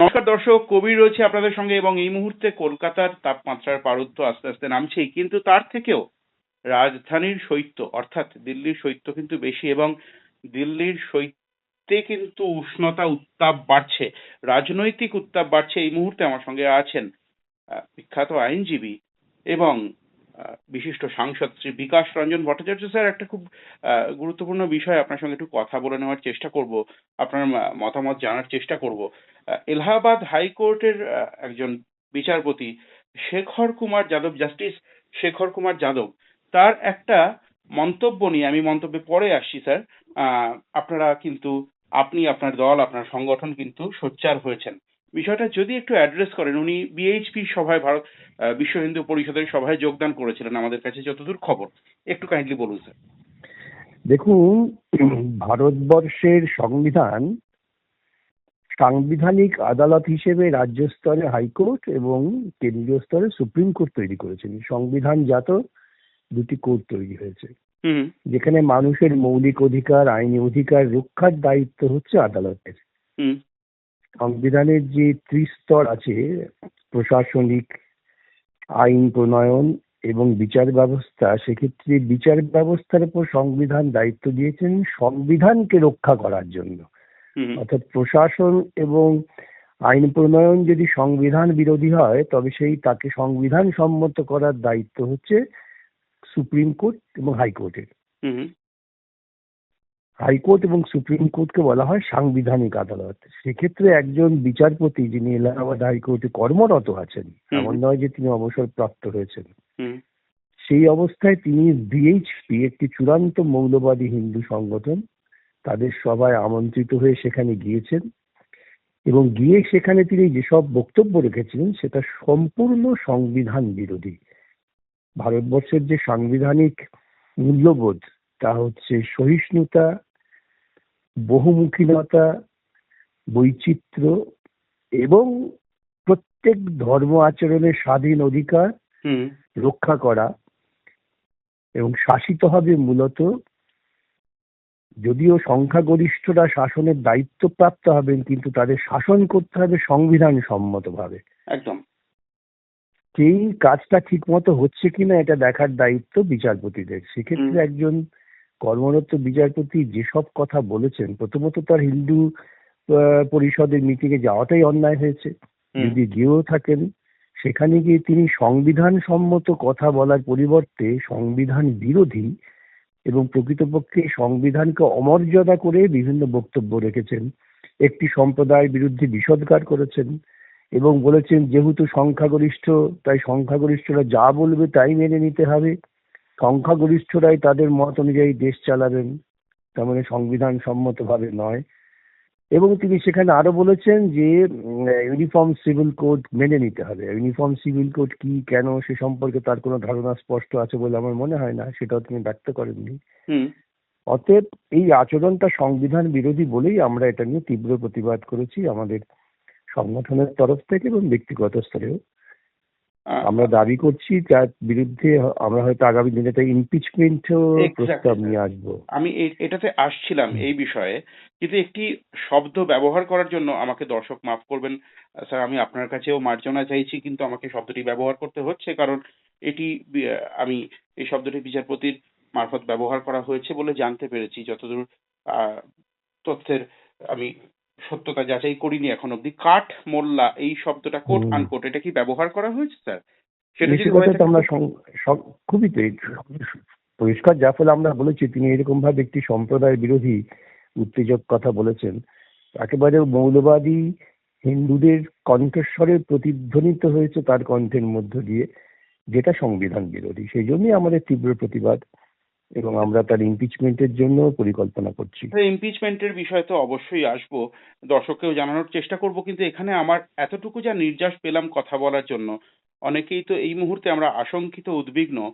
নমস্কার দর্শক, কবি রয়েছে আপনাদের সঙ্গে এবং এই মুহূর্তে কলকাতার তাপমাত্রার পারত্য আস্তে আস্তে নামছেই, কিন্তু তার থেকেও রাজধানীর শৈত্য অর্থাৎ দিল্লির শৈত্য কিন্তু বেশি এবং দিল্লির শৈত্যে কিন্তু উষ্ণতা উত্তাপ বাড়ছে, রাজনৈতিক উত্তাপ বাড়ছে। এই মুহূর্তে আমার সঙ্গে আছেন বিখ্যাত আইনজীবী এবং বিশিষ্ট সাংসদ শ্রী বিকাশ রঞ্জন ভট্টাচার্য, স্যার, একটা খুব গুরুত্বপূর্ণ বিষয় আপনার সঙ্গে একটু কথা বলে নেওয়ার চেষ্টা করব, আপনার মতামত জানার চেষ্টা করব। এলাহাবাদ হাইকোর্টের একজন বিচারপতি শেখর কুমার যাদব, জাস্টিস শেখর কুমার যাদব, তার একটা মন্তব্য নিয়ে, আমি মন্তব্যে পরে আসছি, স্যার আপনারা কিন্তু, আপনি, আপনার দল, আপনার সংগঠন কিন্তু সোচ্চার হয়েছেন। বিষয়টা যদি একটু অ্যাড্রেস করেন উনি বিএইচপি সভায় ভারত বিশ্ব হিন্দু পরিষদের সভায় যোগদান করেছিলেন আমাদের কাছে যতদূর খবর। একটু কাইন্ডলি বলুন স্যার দেখুন ভারতবর্ষের সংবিধান সাংবিধানিক আদালত হিসেবে রাজ্য স্তরে হাইকোর্ট এবং কেন্দ্রীয় স্তরে সুপ্রিম কোর্ট তৈরি করেছেন। সংবিধান জাত দুটি কোর্ট তৈরি হয়েছে। হুম। যেখানে মানুষের মৌলিক অধিকার আইনি অধিকার রক্ষার দায়িত্ব হচ্ছে আদালতের। হুম। সংবিধানের যে ত্রিস্তর আছে প্রশাসনিক আইন প্রণয়ন এবং বিচার ব্যবস্থা সেক্ষেত্রে বিচার ব্যবস্থার উপর সংবিধান দায়িত্ব দিয়েছেন সংবিধানকে রক্ষা করার জন্য। অর্থাৎ প্রশাসন এবং আইন প্রণয়ন যদি সংবিধান বিরোধী হয় তবে সেই তাকে সংবিধান সম্মত করার দায়িত্ব হচ্ছে সুপ্রিম কোর্ট এবং হাইকোর্টের। হাইকোর্ট এবং সুপ্রিম কোর্টকে বলা হয় সাংবিধানিক আদালত। সেক্ষেত্রে একজন বিচারপতি যিনি এলাহাবাদ হাইকোর্টে কর্মরত আছেন। এমন নয় যে তিনি অবসরপ্রাপ্ত হয়েছেন সেই অবস্থায় তিনি বিএইচপি একটি চূড়ান্ত মৌলবাদী হিন্দু সংগঠন তাদের সভায় আমন্ত্রিত হয়ে সেখানে গিয়েছেন এবং গিয়ে সেখানে তিনি যেসব বক্তব্য রেখেছিলেন সেটা সম্পূর্ণ সংবিধান বিরোধী। ভারতবর্ষের যে সাংবিধানিক মূল্যবোধ তা হচ্ছে সহিষ্ণুতা বহুমুখীনতা বৈচিত্র্য এবং প্রত্যেক ধর্ম আচরণের স্বাধীন অধিকার রক্ষা করা এবং শাসিত হবে মূলত যদিও সংখ্যাগরিষ্ঠরা শাসনের দায়িত্বপ্রাপ্ত হবেন কিন্তু তাদের শাসন করতে হবে সংবিধান সম্মতভাবে একদম। সেই কাজটা ঠিক মতো হচ্ছে কিনা এটা দেখার দায়িত্ব বিচারপতিদের। সেক্ষেত্রে। একজন কর্মরত বিচারপতি যেসব কথা বলেছেন প্রথমত তার হিন্দু পরিষদের মিটিং এ যাওয়াটাই অন্যায় হয়েছে। যদি গিয়েও থাকেন সেখানে গিয়ে তিনি সংবিধান সম্মত কথা বলার পরিবর্তে সংবিধান বিরোধী এবং প্রকৃতপক্ষে সংবিধানকে অমর্যাদা করে বিভিন্ন বক্তব্য রেখেছেন। একটি সম্প্রদায়ের বিরুদ্ধে বিষোদ্গার করেছেন এবং বলেছেন যেহেতু সংখ্যাগরিষ্ঠ তাই সংখ্যাগরিষ্ঠরা যা বলবে তাই মেনে নিতে হবে। সংখ্যাগরিষ্ঠরাই তাদের মত অনুযায়ী দেশ চালাবেন তার মানে সংবিধান সম্মতভাবে নয়। এবং তিনি সেখানে আরও বলেছেন যে ইউনিফর্ম সিভিল কোড মেনে নিতে হবে। ইউনিফর্ম সিভিল কোড কি কেন সে সম্পর্কে তার কোনো ধারণা স্পষ্ট আছে বলে আমার মনে হয় না সেটাও তিনি ব্যক্ত করেননি। হুম। অতএব এই আচরণটা সংবিধান বিরোধী বলেই আমরা এটা নিয়ে তীব্র প্রতিবাদ করেছি আমাদের সংগঠনের তরফ থেকে এবং ব্যক্তিগত স্তরেও। আমরা দাবি করছি যার বিরুদ্ধে আমরা হয়তো আগামী দিনে ইমপিচমেন্টও Exactly, প্রস্তাব নিয়ে আসব। আমি এটাতে আসছিলাম এই বিষয়ে কিন্তু একটি শব্দ ব্যবহার করার জন্য আমাকে দর্শক মাফ করবেন। স্যার আমি আপনার কাছেও মার্জনা চাইছি কিন্তু আমাকে শব্দটি ব্যবহার করতে হচ্ছে কারণ এটি আমি এই শব্দটি বিচারপতির মারফত ব্যবহার করা হয়েছে বলে জানতে পেরেছি। যতদূর আহ, তথ্যের আমি সত্যতা যাচাই করিনি এখন অবধি। কাঠ মোল্লা এই শব্দটা কোট। আনকোট এটা কি ব্যবহার করা হয়েছে স্যার? সেটা আমরা খুবই পরিষ্কার যার ফলে আমরা বলেছি তিনি এরকম ভাবে একটি সম্প্রদায় বিরোধী উত্তেজক কথা বলেছেন। একেবারে মৌলবাদী হিন্দুদের কণ্ঠস্বরে প্রতিধ্বনিত হয়েছে তার কণ্ঠের মধ্য দিয়ে যেটা সংবিধান বিরোধী। সেই জন্যই আমাদের তীব্র প্রতিবাদ। এবং আমরা তার ইমপিচমেন্টের জন্য পরিকল্পনা করছি। ইমপিচমেন্টের বিষয় তো অবশ্যই আসব। দর্শককেও জানানোর চেষ্টা করব, কিন্তু এখানে আমার এতটুকু যা নির্যাস পেলাম কথা বলার জন্য, অনেকেই তো এই মুহূর্তে আমরা আশঙ্কিত, উদ্বিগ্ন।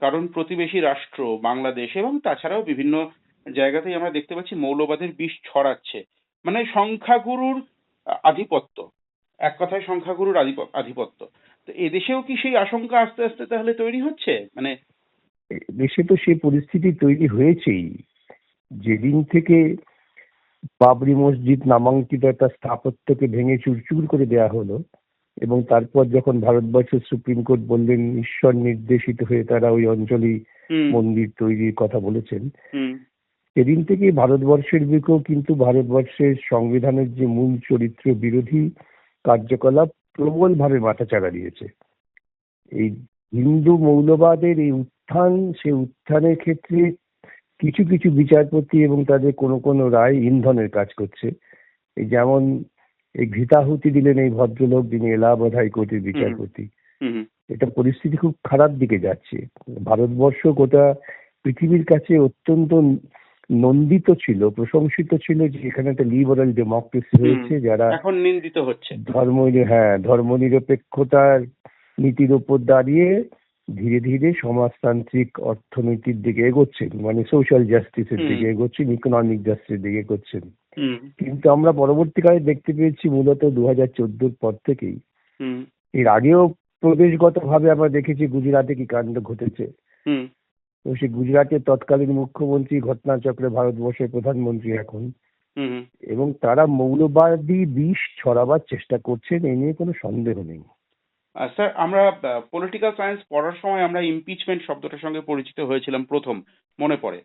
কারণ প্রতিবেশী রাষ্ট্র, বাংলাদেশ এবং তাছাড়াও বিভিন্ন জায়গাতেই আমরা দেখতে পাচ্ছি মৌলবাদের বিষ ছড়াচ্ছে। মানে সংখ্যাগুরুর আধিপত্য। এক কথায় সংখ্যাগুরুর আধিপত্য। তো এদেশেও কি সেই আশঙ্কা আস্তে আস্তে তাহলে তৈরি হচ্ছে? মানে দেশে তো সেই পরিস্থিতি তৈরি হয়েছেই। যেদিন থেকে বাবরি মসজিদ নামাঙ্কিত একটা স্থাপত্যকে ভেঙে চুরচুর করে দেয়া হলো এবং তারপর যখন ভারতবর্ষের সুপ্রিম কোর্ট বললেন ঈশ্বর নির্দেশিত হয়ে তারা ওই অঞ্চলে মন্দির তৈরির কথা বলেছেন। সেদিন থেকে ভারতবর্ষের দিকেও কিন্তু ভারতবর্ষের সংবিধানের যে মূল চরিত্র বিরোধী কার্যকলাপ প্রবলভাবে মাথাচাড়া দিয়েছে। এই হিন্দু মৌলবাদের এই উত্থান সে উত্থানের ক্ষেত্রে কিছু কিছু বিচারপতি এবং তাদের কোনো কোনো রায় ইন্ধনের কাজ করছে। এই যেমন এই ঘৃতাহুতি দিলেন এই ভদ্রলোক যিনি এলাহাবাদ হাইকোর্টের বিচারপতি। এটা পরিস্থিতি খুব খারাপ দিকে যাচ্ছে। ভারতবর্ষ গোটা পৃথিবীর কাছে অত্যন্ত নন্দিত ছিল প্রশংসিত ছিল যে এখানে একটা লিবারাল ডেমোক্রেসি হয়েছে যারা এখন নিন্দিত হচ্ছে। ধর্ম হ্যাঁ ধর্মনিরপেক্ষতার নীতির উপর দাঁড়িয়ে ধীরে ধীরে সমাজতান্ত্রিক অর্থনীতির দিকে এগোচ্ছেন মানে সোশ্যাল জাস্টিসের। দিকে এগোচ্ছেন ইকোনমিক জাস্টিসের দিকে এগোচ্ছেন। কিন্তু আমরা পরবর্তীকালে দেখতে পেয়েছি মূলত দু হাজার চোদ্দোর পর থেকেই। এর আগেও প্রদেশগতভাবে আমরা দেখেছি গুজরাটে কি কাণ্ড ঘটেছে। তো সেই গুজরাটের তৎকালীন মুখ্যমন্ত্রী ঘটনাচক্রে ভারতবর্ষের প্রধানমন্ত্রী এখন। এবং তারা মৌলবাদী বিষ ছড়াবার চেষ্টা করছেন এই নিয়ে কোনো সন্দেহ নেই। স্যার আমরা পলিটিক্যাল সায়েন্স পড়ার সময় আমরা ইমপিচমেন্ট শব্দটার সঙ্গে পরিচিত হয়েছিলাম প্রথম, মনে পড়ে।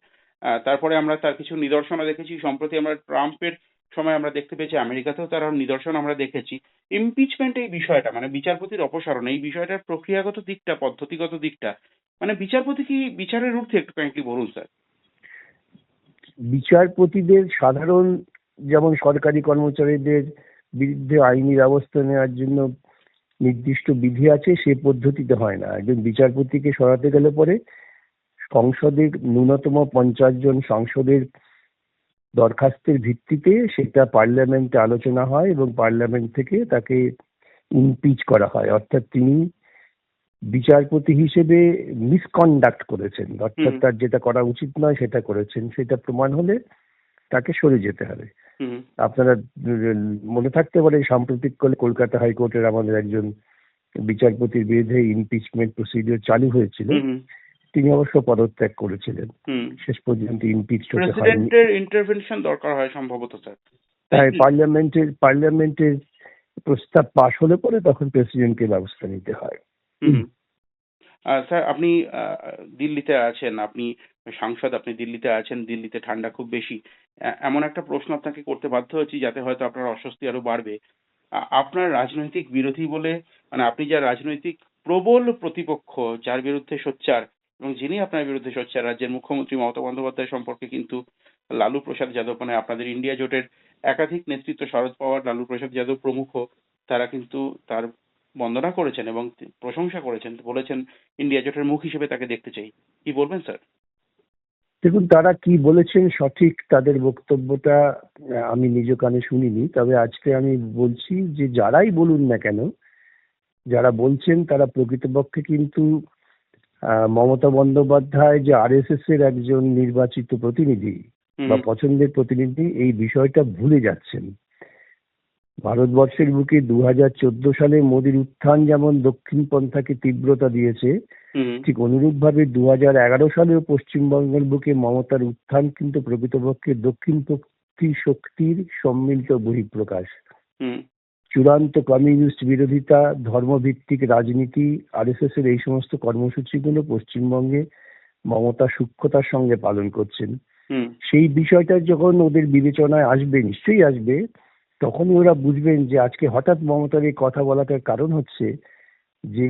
তারপরে আমরা তার কিছু নিদর্শনও দেখেছি। সম্প্রতি আমরা ট্রাম্পের সময় আমরা দেখতে পেয়েছি, আমেরিকাতেও তার নিদর্শন আমরা দেখেছি। ইমপিচমেন্ট এই বিষয়টা মানে বিচারপতির অপসারণ, এই বিষয়টার প্রক্রিয়াগত দিকটা, পদ্ধতিগত দিকটা মানে বিচারপতি কি বিচারের ঊর্ধ্বে একটু কাইন্ডলি বলুন স্যার বিচারপতিদের সাধারণ, যেমন সরকারি কর্মচারীদের বিরুদ্ধে আইনি ব্যবস্থা নেওয়ার জন্য নির্দিষ্ট বিধি আছে সে পদ্ধতিতে হয় না। একজন বিচারপতিকে সরাতে গেলে পরে সংসদের ন্যূনতম পঞ্চাশ জন সংসদের দরখাস্তের ভিত্তিতে সেটা পার্লামেন্টে আলোচনা হয় এবং পার্লামেন্ট থেকে তাকে ইমপিচ করা হয়। অর্থাৎ তিনি বিচারপতি হিসেবে মিসকন্ডাক্ট করেছেন। অর্থাৎ তার যেটা করা উচিত নয় সেটা করেছেন। সেটা প্রমাণ হলে তাকে সরে যেতে হবে। আপনারা মনে থাকতে পারে সাম্প্রতিক কালে কলকাতা হাইকোর্টের আমাদের একজন বিচারপতির বিরুদ্ধে ইমপিচমেন্ট প্রসিডিওর চালু হয়েছিল। তিনি অবশ্য পদত্যাগ করেছিলেন। শেষ পর্যন্ত ইমপিচ হতে প্রেসিডেন্টের ইন্টারভেনশন দরকার হয় সম্ভবত স্যার। তাই পার্লামেন্টের পার্লামেন্টের প্রস্তাব পাশ হলে পরে তখন প্রেসিডেন্টকে ব্যবস্থা নিতে হয়। স্যার, আপনি দিল্লিতে আছেন, আপনি সাংসদ, আপনি দিল্লিতে আছেন, দিল্লিতে ঠান্ডা খুব বেশি। এমন একটা প্রশ্ন আপনাকে করতে বাধ্য হচ্ছি যাতে হয়তো আপনার অস্বস্তি আরও বাড়বে। আপনার রাজনৈতিক বিরোধী বলে মানে আপনি যা রাজনৈতিক প্রবল প্রতিপক্ষ, যার বিরুদ্ধে সোচ্চার, এবং যিনি আপনার বিরুদ্ধে সোচ্চার, রাজ্যের মুখ্যমন্ত্রী মমতা বন্দ্যোপাধ্যায় সম্পর্কে কিন্তু লালু প্রসাদ যাদব মানে আপনাদের ইন্ডিয়া জোটের একাধিক নেতৃত্ব, শরদ পাওয়ার, লালু প্রসাদ যাদব প্রমুখ, তারা কিন্তু তার বন্দনা করেছেন এবং প্রশংসা করেছেন বলেছেন ইন্ডিয়া জোটের মুখ হিসেবে তাকে দেখতে চাই। কি বলবেন স্যার? দেখুন তারা কি বলেছেন সঠিক তাদের বক্তব্যটা আমি নিজ কানে শুনিনি। তবে আজকে আমি বলছি যে যারাই বলুন না কেন যারা বলছেন তারা প্রকৃতপক্ষে কিন্তু মমতা বন্দ্যোপাধ্যায় যে আরএসএস এর একজন নির্বাচিত প্রতিনিধি বা পছন্দের প্রতিনিধি এই বিষয়টা ভুলে যাচ্ছেন। ভারতবর্ষের বুকে দু হাজার চোদ্দ সালে মোদীর উত্থান যেমন দক্ষিণ পন্থাকে তীব্রতা দিয়েছে ঠিক অনুরূপভাবে দু হাজার এগারো সালেও পশ্চিমবঙ্গের বুকে মমতার উত্থান কিন্তু প্রকৃতপক্ষে দক্ষিণপন্থী শক্তির সম্মিলিত বহিঃপ্রকাশ। চূড়ান্ত কমিউনিস্ট বিরোধিতা ধর্মভিত্তিক রাজনীতি আরএসএস এর এই সমস্ত কর্মসূচিগুলো পশ্চিমবঙ্গে মমতা সূক্ষ্মতার সঙ্গে পালন করছেন। সেই বিষয়টা যখন ওদের বিবেচনায় আসবে নিশ্চয়ই আসবে তখনই ওরা বুঝবেন যে আজকে হঠাৎ মমতার এই কথা বলাটার কারণ হচ্ছে যে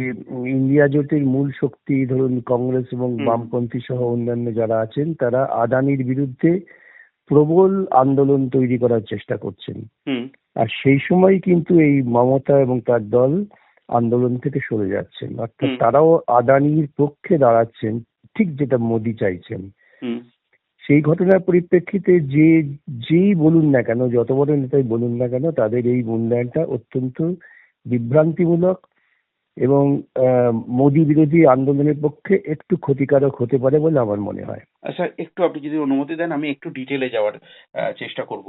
ইন্ডিয়া জোটের মূল শক্তি ধরুন কংগ্রেস এবং বামপন্থী সহ অন্যান্য যারা আছেন তারা আদানির বিরুদ্ধে প্রবল আন্দোলন তৈরি করার চেষ্টা করছেন। আর সেই সময় কিন্তু এই মমতা এবং তার দল আন্দোলন থেকে সরে যাচ্ছেন। অর্থাৎ তারাও আদানির পক্ষে দাঁড়াচ্ছেন ঠিক যেটা মোদি চাইছেন। সেই ঘটনার পরিপ্রেক্ষিতে যে, যেই বলুন না কেন, যত বড় নেতাই বলুন না কেন, তাদের এই মূল্যায়নটা অত্যন্ত বিভ্রান্তিমূলক এবং মোদী বিরোধী আন্দোলনের পক্ষে একটু ক্ষতিকারক হতে পারে বলে আমার মনে হয়। আচ্ছা একটু আপনি যদি অনুমতি দেন, আমি একটু ডিটেলে যাওয়ার চেষ্টা করব।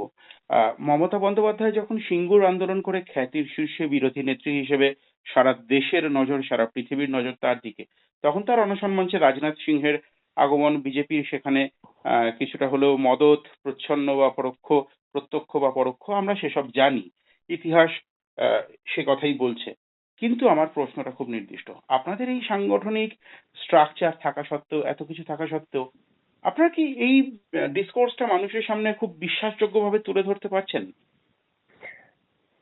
মমতা বন্দ্যোপাধ্যায় যখন সিঙ্গুর আন্দোলন করে খ্যাতির শীর্ষে বিরোধী নেত্রী হিসেবে সারা দেশের নজর, সারা পৃথিবীর নজর তার দিকে, তখন তার অনশন মঞ্চে রাজনাথ সিংহের আগমন বিজেপির সেখানে কিছুটা হলেও মদত, প্রচ্ছন্ন বা পরোক্ষ, প্রত্যক্ষ বা পরোক্ষ, আমরা সেসব জানি। ইতিহাস সে কথাই বলছে। কিন্তু আমার প্রশ্নটা খুব নির্দিষ্ট। আপনাদের এই সাংগঠনিক স্ট্রাকচার থাকা সত্ত্বেও, এত কিছু থাকা সত্ত্বেও, আপনারা কি এই ডিসকোর্সটা মানুষের সামনে খুব বিশ্বাসযোগ্যভাবে তুলে ধরতে পারছেন?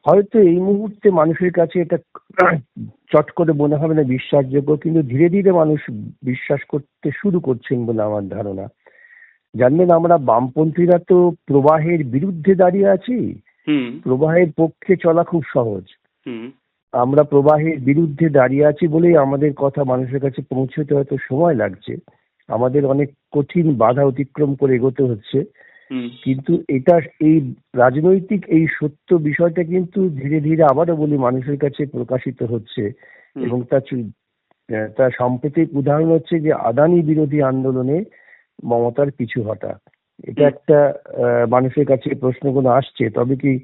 হয়তো এই মুহূর্তে মানুষের কাছে এটা চট করে মনে হবে না বিশ্বাসযোগ্য কিন্তু ধীরে ধীরে মানুষ বিশ্বাস করতে শুরু করছেন বলে আমার ধারণা। জানবেন আমরা বামপন্থীরা তো প্রবাহের বিরুদ্ধে দাঁড়িয়ে আছি। প্রবাহের পক্ষে চলা খুব সহজ। হুম। আমরা প্রবাহের বিরুদ্ধে দাঁড়িয়ে আছি বলেই আমাদের কথা মানুষের কাছে পৌঁছতে হয়তো সময় লাগছে। আমাদের অনেক কঠিন বাধা অতিক্রম করে এগোতে হচ্ছে। কিন্তু এটা এই রাজনৈতিক এই সত্য বিষয়টা কিন্তু ধীরে ধীরে আবারও বলি মানুষের কাছে প্রকাশিত হচ্ছে এবং তার তার সাম্প্রতিক উদাহরণ হচ্ছে যে আদানি বিরোধী আন্দোলনে মমতার পিছু হটা। এটা একটা মানুষের কাছে প্রশ্নগুলো আসছে। তবে কি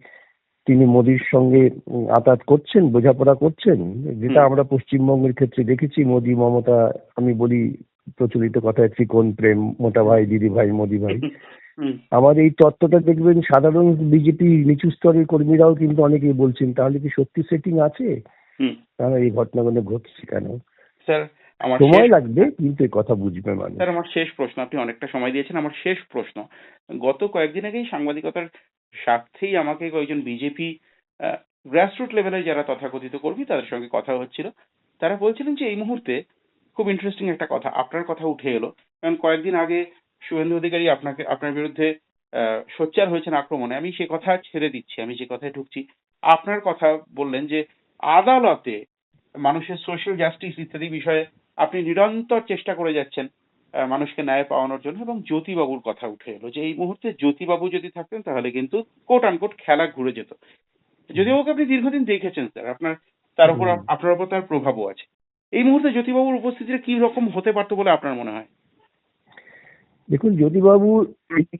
তিনি মোদির সঙ্গে আতাত করছেন বোঝাপড়া করছেন? যেটা আমরা পশ্চিমবঙ্গের ক্ষেত্রে দেখেছি মোদি মমতা আমি বলি প্রচলিত কথায় ত্রিকোণ প্রেম মোটা ভাই দিদি ভাই মোদি ভাই। আমার এই তত্ত্বটা দেখবেন সাধারণ বিজেপি নিচু স্তরের কর্মীরাও কিন্তু অনেকেই বলছেন তাহলে কি সত্যি সেটিং আছে? তাহলে এই ঘটনাগুলো ঘটছে কেন? স্যার আমার সময় লাগবে কিন্তু এই কথা বুঝবে মানুষ। স্যার আমার শেষ প্রশ্ন আপনি অনেকটা সময় দিয়েছেন আমার শেষ প্রশ্ন। গত কয়েকদিন আগেই সাংবাদিকতার স্বার্থেই আমাকে কয়েকজন বিজেপি গ্রাসরুট লেভেলে যারা তথাকথিত কর্মী তাদের সঙ্গে কথা হচ্ছিল। তারা বলছিলেন যে এই মুহূর্তে খুব ইন্টারেস্টিং একটা কথা আপনার কথা উঠে এলো। কারণ কয়েকদিন আগে শুভেন্দু অধিকারী আপনাকে আপনার বিরুদ্ধে আহ, সোচ্চার হয়েছেন আক্রমণে আমি সে কথা ছেড়ে দিচ্ছি আমি যে কথায় ঢুকছি। আপনার কথা বললেন যে আদালতে মানুষের সোশ্যাল জাস্টিস ইত্যাদি বিষয়ে আপনি নিরন্তর চেষ্টা করে যাচ্ছেন মানুষকে ন্যায় পাওয়ানোর জন্য এবং জ্যোতিবাবুর কথা উঠে এলো যে এই মুহূর্তে জ্যোতিবাবু যদি থাকতেন তাহলে কিন্তু কোট আনকোট খেলা ঘুরে যেত। জ্যোতিবাবুকে আপনি দীর্ঘদিন দেখেছেন স্যার আপনার তার উপর আপনার উপর তার প্রভাবও আছে। এই মুহূর্তে জ্যোতিবাবুর উপস্থিতিটা কি রকম হতে পারতো বলে আপনার মনে হয়? দেখুন জ্যোতিবাবু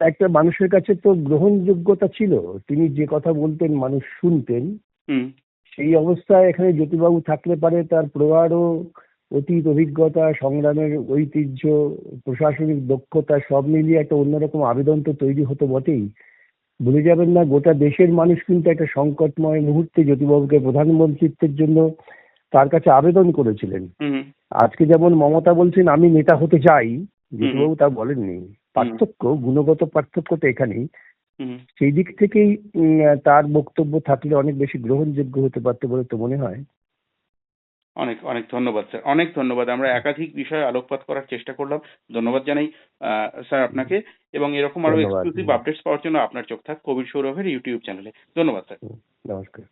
একটা মানুষের কাছে তো গ্রহণযোগ্যতা ছিল। তিনি যে কথা বলতেন মানুষ শুনতেন। হুম। সেই অবস্থায় এখানে জ্যোতিবাবু থাকলে পারে তার প্রগাঢ় অতীত অভিজ্ঞতা সংগ্রামের ঐতিহ্য প্রশাসনিক দক্ষতা সব মিলিয়ে একটা অন্যরকম আবেদন তো তৈরি হতো বটেই। ভুলে যাবেন না গোটা দেশের মানুষ কিন্তু একটা সংকটময় মুহূর্তে জ্যোতিবাবুকে প্রধানমন্ত্রীত্বের জন্য তার কাছে আবেদন করেছিলেন। আজকে যেমন মমতা বলছেন আমি নেতা হতে চাই জ্যোতিবাবু তা বলেননি। পার্থক্য গুণগত পার্থক্য তো এখানেই সেই দিক থেকেই তার বক্তব্য থাকলে অনেক বেশি গ্রহণযোগ্য হতে পারতো বলে তো মনে হয়। অনেক অনেক ধন্যবাদ স্যার। অনেক ধন্যবাদ। আমরা একাধিক বিষয়ে আলোকপাত করার চেষ্টা করলাম। ধন্যবাদ জানাই আহ, স্যার আপনাকে। এবং এরকম আরও। এক্সক্লুসিভ আপডেটস পাওয়ার জন্য আপনার চোখ থাক কবির সৌরভের ইউটিউব চ্যানেলে। ধন্যবাদ স্যার। নমস্কার।